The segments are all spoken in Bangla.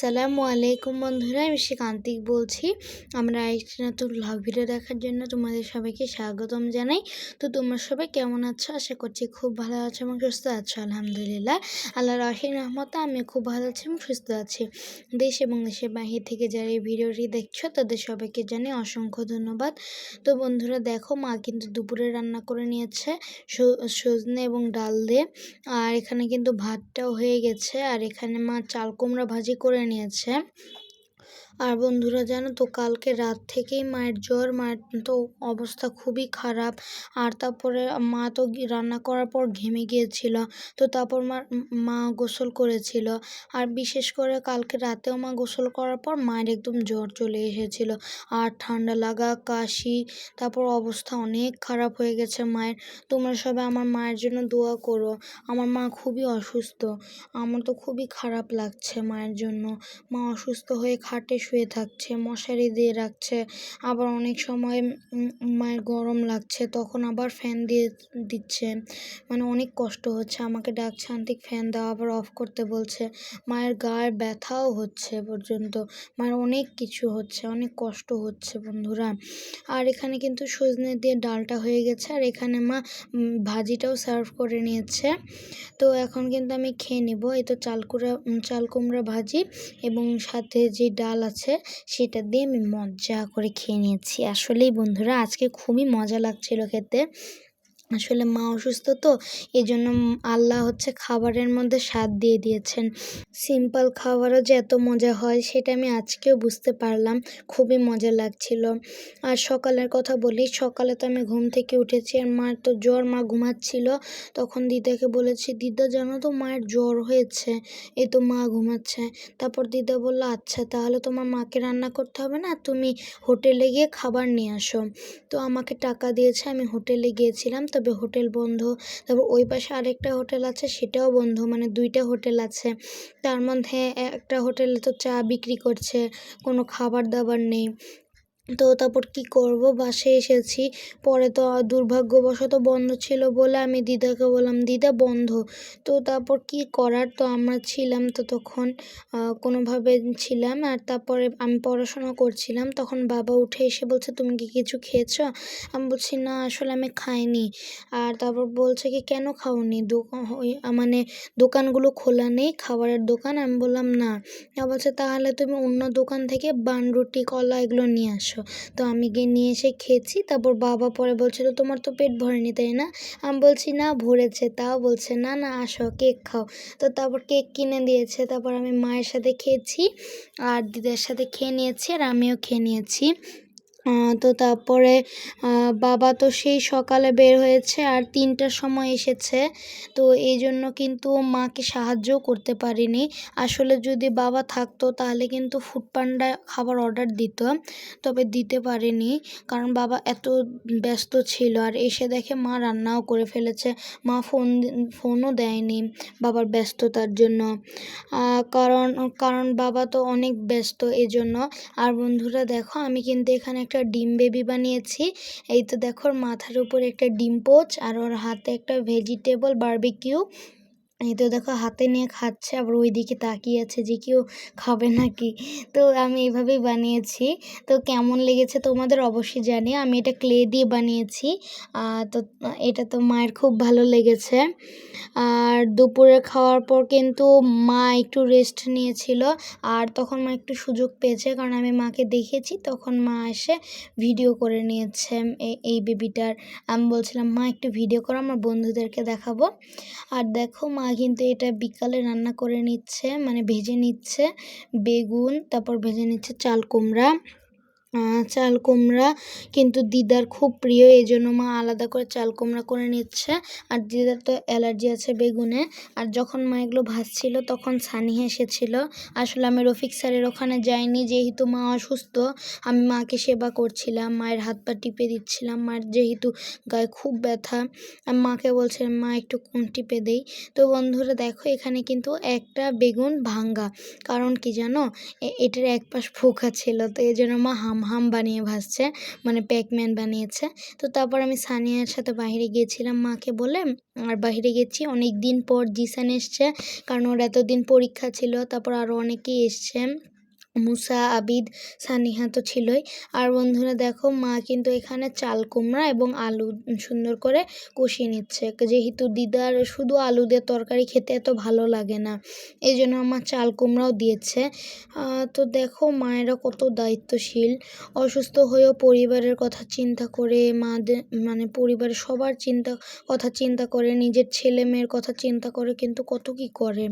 আসসালামু আলাইকুম বন্ধুরা, আমি শ্রীকান্তিক বলছি। আমরা একটি নতুন ব্লগ ভিডিও দেখার জন্য তোমাদের সবাইকে স্বাগতম জানাই। তো তোমরা সবাই কেমন আছো? আশা করছি খুব ভালো আছো এবং সুস্থ আছো, আলহামদুলিল্লাহ। আল্লাহ রহিম রহমতে আমি খুব ভালো আছি এবং সুস্থ আছি। দেশ এবং দেশের বাহির থেকে যারা এই ভিডিওটি দেখছ, তাদের সবাইকে জানাই অসংখ্য ধন্যবাদ। তো বন্ধুরা, দেখো, মা কিন্তু দুপুরে রান্না করে নিয়েছে সজনে এবং ডাল দিয়ে। আর এখানে কিন্তু ভাতটাও হয়ে গেছে। আর এখানে মা চাল কুমড়া ভাজি করে নিয়েছে। আর বন্ধুরা, জানো তো, কালকে রাত থেকেই মায়ের জ্বর, মায়ের তো অবস্থা খুবই খারাপ। আর তারপরে মা তো রান্না করার পর ঘেমে গিয়েছিল। তো তারপর মা মা গোসল করেছিল। আর বিশেষ করে কালকে রাতেও মা গোসল করার পর মায়ের একদম জ্বর চলে এসেছিল। আর ঠান্ডা লাগা, কাশি, তারপর অবস্থা অনেক খারাপ হয়ে গেছে মায়ের। তোমরা সবাই আমার মায়ের জন্য দোয়া করো। আমার মা খুবই অসুস্থ। আমার তো খুবই খারাপ লাগছে মায়ের জন্য। মা অসুস্থ হয়ে খাটে শুয়ে থাকছে, মশারি দিয়ে রাখছে, আবার অনেক সময় মায়ের গরম লাগছে, তখন আবার ফ্যান দিয়ে দিচ্ছে। মানে অনেক কষ্ট হচ্ছে, আমাকে ডাকছে আন্টিক ফ্যান দাও। আবার অফ করতে বলছে, মায়ের গায়ে ব্যথাও হচ্ছে পর্যন্ত। মায়ের অনেক কিছু হচ্ছে, অনেক কষ্ট হচ্ছে বন্ধুরা। আর এখানে কিন্তু সজনে দিয়ে ডালটা হয়ে গেছে, আর এখানে মা ভাজিটাও সার্ভ করে নিয়েছে। তো এখন কিন্তু আমি খেয়ে নিব, এই তো চাল কুড়া চাল কুমড়া ভাজি এবং সাথে যে ডাল আছে, সেটা দিয়ে আমি মজা করে খেয়ে নিয়েছি। আসলেই বন্ধুরা, আজকে খুবই মজা লাগছিল খেতে। আসলে মা অসুস্থ তো এই জন্য আল্লাহ হচ্ছে খাবারের মধ্যে স্বাদ দিয়ে দিয়েছেন। সিম্পল খাবারও যে এত মজা হয়, সেটা আমি আজকেও বুঝতে পারলাম। খুবই মজা লাগছিল। আর সকালের কথা বলি, সকালে তো আমি ঘুম থেকে উঠেছি আর মার তো জ্বর, মা ঘুমাচ্ছিল। তখন দিদাকে বলেছি, দিদা, জানো তো মায়ের জ্বর হয়েছে। এই তো মা ঘুমাচ্ছে। তারপর দিদা বলল আচ্ছা তাহলে তোমার মাকে রান্না করতে হবে না? তুমি হোটেলে গিয়ে খাবার নিয়ে আসো। তো আমাকে টাকা দিয়েছে, আমি হোটেলে গিয়েছিলাম। তবে হোটেল বন্ধ। তারপর ওই পাশে আরেকটা হোটেল আছে, সেটাও বন্ধ মানে দুইটা হোটেল আছে। তার মধ্যে একটা হোটেলে তো চা বিক্রি করছে, কোনো খাবার দাবার নেই। তো তারপর কি করব? বাসে এসেছি। পরে তো দুর্ভাগ্যবশত বন্ধ ছিল বলে আমি দিদাকে বললাম, দিদা, বন্ধ। তো তারপর কি করার? তো আমরা ছিলাম তো তখন কোনোভাবে ছিলাম। আর তারপরে আমি পড়াশোনা করছিলাম। তখন বাবা উঠে এসে বলছে, তুমি কি কিছু খেয়েছো? আমি বলছি, না, আসলে আমি খাইনি। আর তারপর বলছে কি, কেন খাওনি? মানে দোকানগুলো খোলা নেই, খাবারের দোকান? আমি বললাম, না। বলছে, তাহলে তুমি অন্য দোকান থেকে বান, রুটি, কলা এগুলো নিয়ে আসো। তো আমি গিয়ে নিয়ে এসে খেয়েছি। তারপর বাবা পরে বলছিল, তোমার তো পেট ভরেনি, তাই না? আমি বলছি, না, ভরেছে। তাও বলছে, না না, আসো, কেক খাও। তো তারপর কেক কিনে দিয়েছে। তারপর আমি মায়ের সাথে খেয়েছি, আর দিদার সাথে খেয়ে নিয়েছি, আর আমিও খেয়ে নিয়েছি। তো তারপরে বাবা তো সেই সকালে বের হয়েছে আর তিনটার সময় এসেছে। তো এই জন্য কিন্তু মাকে সাহায্যও করতে পারিনি। আসলে যদি বাবা থাকতো তাহলে কিন্তু ফুড পান্ডা খাবার অর্ডার দিত, তবে দিতে পারেনি। কারণ বাবা এত ব্যস্ত ছিল আর এসে দেখে মা রান্নাও করে ফেলেছে। মা ফোন, ফোনও দেয়নি বাবার ব্যস্ততার জন্য। কারণ কারণ বাবা তো অনেক ব্যস্ত এই জন্য আর বন্ধুরা দেখো, আমি কিন্তু এখানে একটা ডিম বেবি বানিয়েছি। এই তো দেখো মাথার উপর একটা ডিম পোচ আর ওর হাতে একটা ভেজিটেবল বারবিকিউ এই তো দেখো হাতে নিয়ে খাচ্ছে, আবার ওই দিকে তাকিয়ে আছে যে কেউ খাবে নাকি। তো আমি এইভাবেই বানিয়েছি। তো কেমন লেগেছে তোমাদের অবশ্যই জানি আমি এটা ক্লে দিয়ে বানিয়েছি। তো এটা তো মায়ের খুব ভালো লেগেছে। আর দুপুরে খাওয়ার পর কিন্তু মা একটু রেস্ট নিয়েছিল। আর তখন মা একটু সুযোগ পেয়েছে, কারণ আমি মাকে দেখেছি। তখন মা এসে ভিডিও করে নিয়েছে এই বেবিটার আমি বলছিলাম, মা, একটু ভিডিও করো, আমার বন্ধুদেরকে দেখাবো। আর দেখো, মা কিন্তু এটা বিকালে রান্না করে নিচ্ছে মানে ভেজে নিচ্ছে বেগুন, তারপর ভেজে নিচ্ছে চাল কুমড়া। চাল কুমড়া কিন্তু দিদার খুব প্রিয়, এই জন্য মা আলাদা করে চাল কুমড়া করে নিচ্ছে। আর দিদার তো অ্যালার্জি আছে বেগুনে। আর যখন মা এগুলো ভাজছিল, তখন সানিয়া এসেছিল। আসলে আমি রফিক স্যারের ওখানে যাইনি, যেহেতু মা অসুস্থ, আমি মাকে সেবা করছিলাম, মায়ের হাত পা টিপে দিচ্ছিলাম। মায়ের যেহেতু গায়ে খুব ব্যথা আমি মাকে বলছিলাম মা, একটু কোন টিপে দেই। তো বন্ধুরা, দেখো, এখানে কিন্তু একটা বেগুন ভাঙ্গা। কারণ কি জানো এটার এক পাশ ফোকা ছিল, তো এই জন্য মা হাম হাম বানিয়ে ভাসছে মানে প্যাকম্যান বানিয়েছে। তো তারপর আমি সানিয়ার সাথে বাহিরে গিয়েছিলাম মাকে বলে। আর বাহিরে গেছি অনেক দিন পর, জিসান এসছে, কারণ ওর এতদিন পরীক্ষা ছিল, তারপর আরও অনেকেই এসছে। মুসা, আবিদ, সানিহা তো ছিলই। আর বন্ধুরা দেখো, মা কিন্তু এখানে চাল কুমড়া এবং আলু সুন্দর করে কষিয়ে নিচ্ছে। যেহেতু দিদার শুধু আলু দিয়ে তরকারি খেতে এত ভালো লাগে না এই জন্য আমার চাল কুমড়াও দিয়েছে। তো দেখো, মায়েরা কত দায়িত্বশীল। অসুস্থ হয়েও পরিবারের কথা চিন্তা করে, মাদের মানে পরিবারের সবার চিন্তা, কথা চিন্তা করে, নিজের ছেলে মেয়ের কথা চিন্তা করে কিন্তু কত কি করে।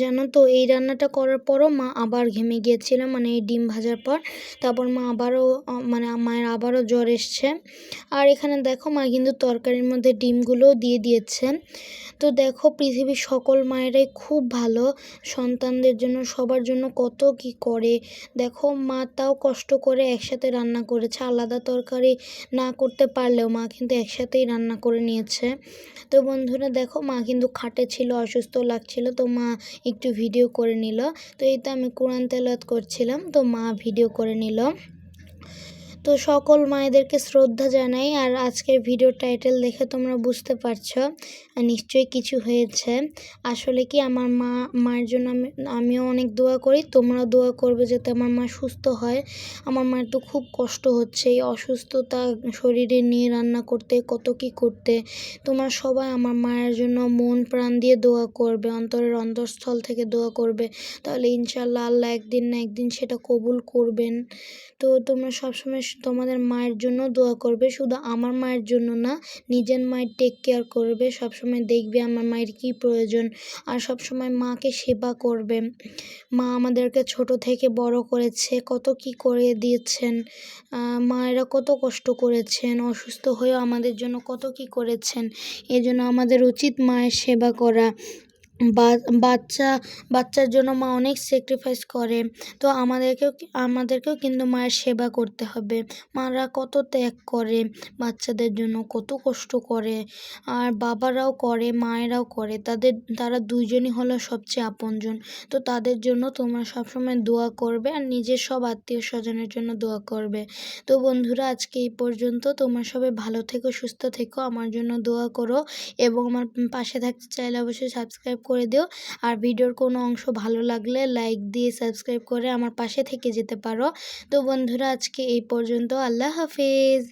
জানো তো, এই রান্নাটা করার পরও মা আবার ঘেমে গিয়েছে। ছিলাম মানে এই ডিম ভাজার পর। তারপর মা আবারও মানে মায়ের আবারও জ্বর এসছে। আর এখানে দেখো, মা কিন্তু তরকারির মধ্যে ডিমগুলোও দিয়ে দিয়েছেন তো দেখো, পৃথিবীর সকল মায়েরাই খুব ভালো। সন্তানদের জন্য, সবার জন্য কত কি করে। দেখো, মা তাও কষ্ট করে একসাথে রান্না করেছে। আলাদা তরকারি না করতে পারলেও মা কিন্তু একসাথেই রান্না করে নিয়েছে। তো বন্ধুরা, দেখো, মা কিন্তু খাটে ছিল, অসুস্থ লাগছিল, তো মা একটু ভিডিও করে নিল। তো এই তো আমি কোরআন তেলাওয়াত করছিলাম তো মা ভিডিও করে নিল। তো সকল মায়েদেরকে শ্রদ্ধা জানাই, আর আজকের ভিডিও টাইটেল দেখে তোমরা বুঝতে পারছ নিশ্চয়ই কিছু হয়েছে। আসলে কি আমার মা, মায়ের জন্য আমি, আমিও অনেক দোয়া করি, তোমরাও দোয়া করবে যাতে আমার মা সুস্থ হয়। আমার মায়ের তো খুব কষ্ট হচ্ছে, এই অসুস্থতা শরীরে নিয়ে রান্না করতে, কত কি করতে। তোমরা সবাই আমার মায়ের জন্য মন প্রাণ দিয়ে দোয়া করবে, অন্তরের অন্তঃস্থল থেকে দোয়া করবে, তাহলে ইনশাল্লাহ আল্লাহ একদিন না একদিন সেটা কবুল করবেন। তো তোমরা সবসময় তোমাদের মায়ের জন্য দোয়া করবে। শুধু আমার মায়ের জন্য না, নিজের মায়ের টেক কেয়ার করবে। সবসময় দেখবে আমার মায়ের কি প্রয়োজন। আর সবসময় মাকে সেবা করবে। মা আমাদেরকে ছোট থেকে বড় করেছে, কত কি করে দিয়েছেন মায়েরা কত কষ্ট করেছেন, অসুস্থ হয়েও আমাদের জন্য কত কি করেছেন। এজন্য আমাদের উচিত মায়ের সেবা করা। বাচ্চা, বাচ্চার জন্য মা অনেক স্যাক্রিফাইস করে। তো আমাদেরকেও আমাদেরকেও কিন্তু মায়ের সেবা করতে হবে। মারা কত ত্যাগ করে বাচ্চাদের জন্য, কত কষ্ট করে। আর বাবারাও করে, মায়েরাও করে। তাদের, তারা দুইজনই হলো সবচেয়ে আপনজন। তো তাদের জন্য তোমরা সবসময় দোয়া করবে আর নিজের সব আত্মীয় স্বজনের জন্য দোয়া করবে। তো বন্ধুরা, আজকে এই পর্যন্ত। তোমরা সবাই ভালো থেকো, সুস্থ থেকো। আমার জন্য দোয়া করো এবং আমার পাশে থাকতে চাইলে অবশ্যই সাবস্ক্রাইব করে দিও। আর ভিডিওর কোনো অংশ ভালো লাগলে লাইক দিয়ে সাবস্ক্রাইব করে আমার পাশে থেকে যেতে পারো। তো বন্ধুরা, আজকে এই পর্যন্ত। আল্লাহ হাফিজ।